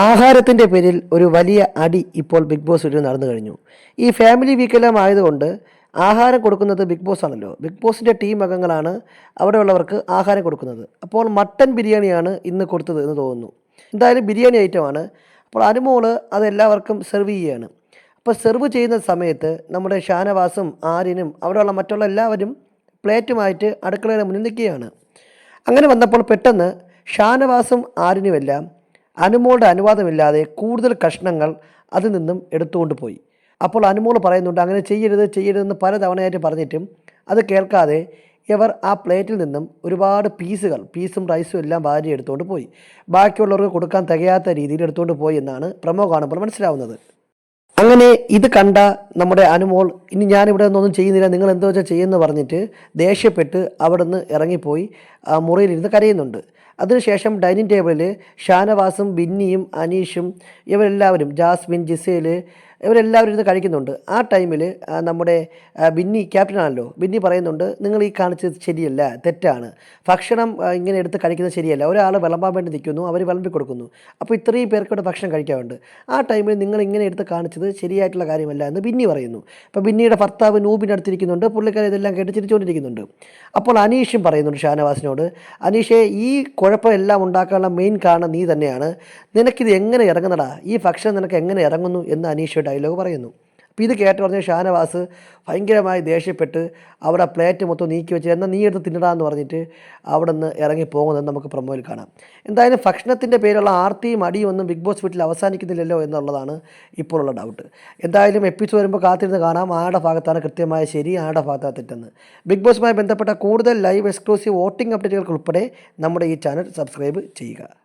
ആഹാരത്തിന്റെ പേരിൽ ഒരു വലിയ അടി ഇപ്പോൾ ബിഗ് ബോസ് വീട്ടിൽ നടന്നു കഴിഞ്ഞു. ഈ ഫാമിലി വീക്കെല്ലാം ആയതുകൊണ്ട് ആഹാരം കൊടുക്കുന്നത് ബിഗ് ബോസ് ആണല്ലോ. ബിഗ് ബോസിന്റെ ടീം അംഗങ്ങളാണ് അവിടെയുള്ളവർക്ക് ആഹാരം കൊടുക്കുന്നത്. അപ്പോൾ മട്ടൻ ബിരിയാണിയാണ് ഇന്ന് കൊടുത്തത് എന്ന് തോന്നുന്നു. എന്തായാലും ബിരിയാണി ഐറ്റമാണ് അപ്പോൾ അനുമോൾ അത് എല്ലാവർക്കും സെർവ് ചെയ്യുകയാണ്. അപ്പോൾ സെർവ് ചെയ്യുന്ന സമയത്ത് നമ്മുടെ ഷാനവാസും ആര്യനും അവിടെയുള്ള മറ്റുള്ള എല്ലാവരും പ്ലേറ്റുമായിട്ട് അടുക്കളയുടെ മുന്നിൽ നിൽക്കുകയാണ്. അങ്ങനെ വന്നപ്പോൾ പെട്ടെന്ന് ഷാനവാസും ആര്യനുമെല്ലാം അനുമോളുടെ അനുവാദമില്ലാതെ കൂടുതൽ കഷ്ണങ്ങൾ അതിൽ നിന്നും എടുത്തുകൊണ്ട് പോയി. അപ്പോൾ അനുമോൾ പറയുന്നുണ്ട് അങ്ങനെ ചെയ്യരുത് ചെയ്യരുതെന്ന് പല തവണയായിട്ട് പറഞ്ഞിട്ടും അത് കേൾക്കാതെ ഇവർ ആ പ്ലേറ്റിൽ നിന്നും ഒരുപാട് പീസുകൾ പീസും റൈസും എല്ലാം ഭാര്യ എടുത്തുകൊണ്ട് പോയി. ബാക്കിയുള്ളവർക്ക് കൊടുക്കാൻ തികയാത്ത രീതിയിൽ എടുത്തുകൊണ്ട് പോയി എന്നാണ് പ്രമോ കാണുമ്പോൾ മനസ്സിലാവുന്നത്. അങ്ങനെ ഇത് കണ്ട നമ്മുടെ അനുമോൾ ഇനി ഞാനിവിടെ നിന്നൊന്നും ചെയ്യുന്നില്ല നിങ്ങൾ എന്തോ വെച്ചാൽ ചെയ്യുമെന്ന് പറഞ്ഞിട്ട് ദേഷ്യപ്പെട്ട് അവിടെ നിന്ന് ഇറങ്ങിപ്പോയി മുറിയിലിരുന്ന് കരയുന്നുണ്ട്. അതിനുശേഷം ഡൈനിങ് ടേബിളിൽ ഷാനവാസും ബിന്നിയും അനീഷും ഇവരെല്ലാവരും ജാസ്മിൻ ജിസേൽ ഇവരെല്ലാവരും ഇരുന്ന് കഴിക്കുന്നുണ്ട്. ആ ടൈമിൽ നമ്മുടെ ബിന്നി ക്യാപ്റ്റനാണല്ലോ. ബിന്നി പറയുന്നുണ്ട് നിങ്ങൾ ഈ കാണിച്ചത് ശരിയല്ല തെറ്റാണ്. ഭക്ഷണം ഇങ്ങനെ എടുത്ത് കഴിക്കുന്നത് ശരിയല്ല. ഒരാൾ വിളമ്പാൻ വേണ്ടി നിൽക്കുന്നു അവർ വിളമ്പി കൊടുക്കുന്നു. അപ്പോൾ ഇത്രയും പേർക്കൂടെ ഭക്ഷണം കഴിക്കാറുണ്ട്. ആ ടൈമിൽ നിങ്ങൾ ഇങ്ങനെ എടുത്ത് കാണിച്ചത് ശരിയായിട്ടുള്ള കാര്യമല്ല എന്ന് ബിന്നി പറയുന്നു. അപ്പോൾ ബിന്നിയുടെ ഭർത്താവ് നൂബിന്റെ അടുത്തിരിക്കുന്നുണ്ട്. പുള്ളിക്കാരെ ഇതെല്ലാം കേട്ട് ചിരിച്ചുകൊണ്ടിരിക്കുന്നുണ്ട്. അപ്പോൾ അനീഷും പറയുന്നുണ്ട് ഷാനവാസിനോട് അനീഷെ ഈ കുഴപ്പമെല്ലാം ഉണ്ടാക്കാനുള്ള മെയിൻ കാരണം നീ തന്നെയാണ്. നിനക്കിത് എങ്ങനെ ഇറങ്ങുന്നടാ? ഈ ഭക്ഷണം നിനക്ക് എങ്ങനെ ഇറങ്ങുന്നു? എന്ന് അനീഷ് ഡയലോഗ് പറയുന്നു. അപ്പോൾ ഇത് കേട്ട് പറഞ്ഞ ഷാനവാസ് ഭയങ്കരമായി ദേഷ്യപ്പെട്ട് അവിടെ പ്ലേറ്റ് മൊത്തം നീക്കി വെച്ച് എന്നാൽ നീ എടുത്ത് തിന്നിടാന്ന് പറഞ്ഞിട്ട് അവിടെ നിന്ന് ഇറങ്ങി പോകുന്നത് നമുക്ക് പ്രമോയിൽ കാണാം. എന്തായാലും ഭക്ഷണത്തിന്റെ പേരുള്ള ആർത്തിയും അടിയും ഒന്നും ബിഗ് ബോസ് വീട്ടിൽ അവസാനിക്കുന്നില്ലല്ലോ എന്നുള്ളതാണ് ഇപ്പോഴുള്ള ഡൗട്ട് എന്തായാലും എപ്പിസോഡ് വരുമ്പോൾ കാത്തിരുന്ന് കാണാം. ആരുടെ ഭാഗത്താണ് കൃത്യമായ ശരി ആരുടെ ഭാഗത്താണ് തെറ്റെന്ന്. ബിഗ് ബോസുമായി ബന്ധപ്പെട്ട കൂടുതൽ ലൈവ് എക്സ്ക്ലൂസീവ് വോട്ടിംഗ് അപ്ഡേറ്റുകൾക്ക് ഉൾപ്പെടെ നമ്മുടെ ഈ ചാനൽ സബ്സ്ക്രൈബ് ചെയ്യുക.